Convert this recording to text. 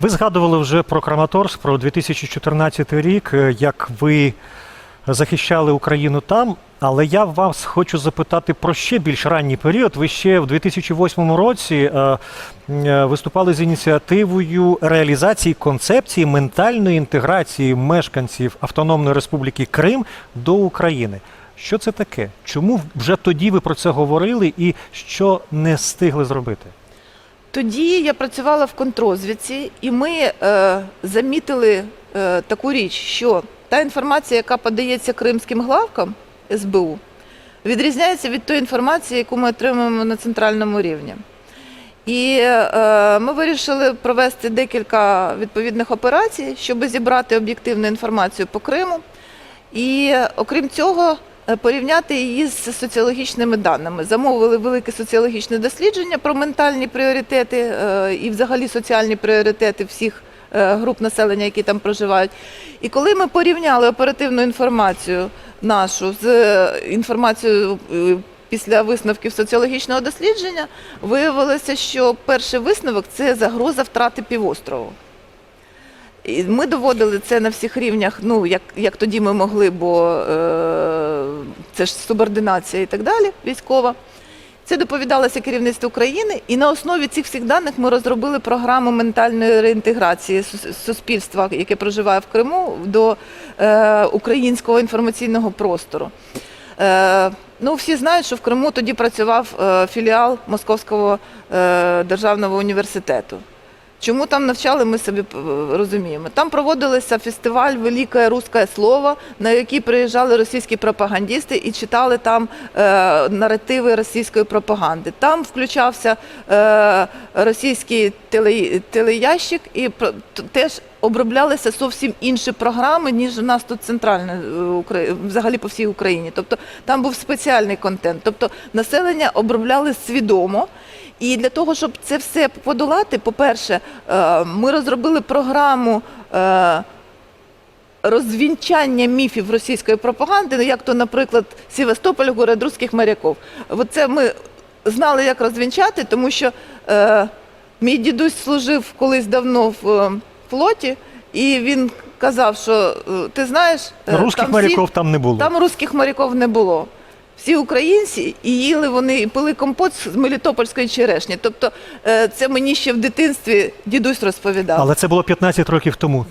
Ви згадували вже про Краматорськ, про 2014 рік, е, як ви захищали Україну там. Але я вас хочу запитати про ще більш ранній період. Ви ще в 2008 році е, е, виступали з ініціативою реалізації концепції ментальної інтеграції мешканців Автономної Республіки Крим до України. Що це таке? Чому вже тоді ви про це говорили і що не встигли зробити? Тоді я працювала в контрозвідці, і ми е, замітили е, таку річ, що та інформація, яка подається кримським главкам СБУ, відрізняється від тої інформації, яку ми отримуємо на центральному рівні. І е, ми вирішили провести декілька відповідних операцій, щоб зібрати об'єктивну інформацію по Криму. І окрім цього, порівняти її з соціологічними даними. Замовили велике соціологічне дослідження про ментальні пріоритети е, і взагалі соціальні пріоритети всіх е, груп населення, які там проживають. І коли ми порівняли оперативну інформацію нашу з е, інформацією е, після висновків соціологічного дослідження, виявилося, що перший висновок це загроза втрати півострову. Ми доводили це на всіх рівнях, ну як, як тоді ми могли, бо е, це ж субординація і так далі, військова. Це доповідалося керівництву України, і на основі цих всіх даних ми розробили програму ментальної реінтеграції суспільства, яке проживає в Криму, до е, українського інформаційного простору. Е, ну, всі знають, що в Криму тоді працював е, філіал Московського е, державного університету. Чому там навчали, ми собі е, розуміємо. Там проводилися фестиваль Велике Руське Слово, на який приїжджали російські пропагандісти і читали там е, наративи російської пропаганди. Там включався е, російський теле, телеящик і теж оброблялися зовсім інші програми, ніж у нас тут центральна е, взагалі по всій Україні. Тобто там був спеціальний контент. Тобто населення обробляли свідомо. І для того, щоб це все подолати, по-перше, е, ми розробили програму е, розвінчання міфів російської пропаганди, ну, як то, наприклад, Севастополь, город русських моряків. От це ми знали, як розвінчати, тому що мій дідусь служив колись давно в флоті, і він казав, що е, ти знаєш, е, Русських там всі- моряків там не було. там русських моряків не було. Всі українці і їли вони і пили компот з Мелітопольської черешні. Тобто е, це мені ще в дитинстві дідусь розповідав. Але це було 15 років тому.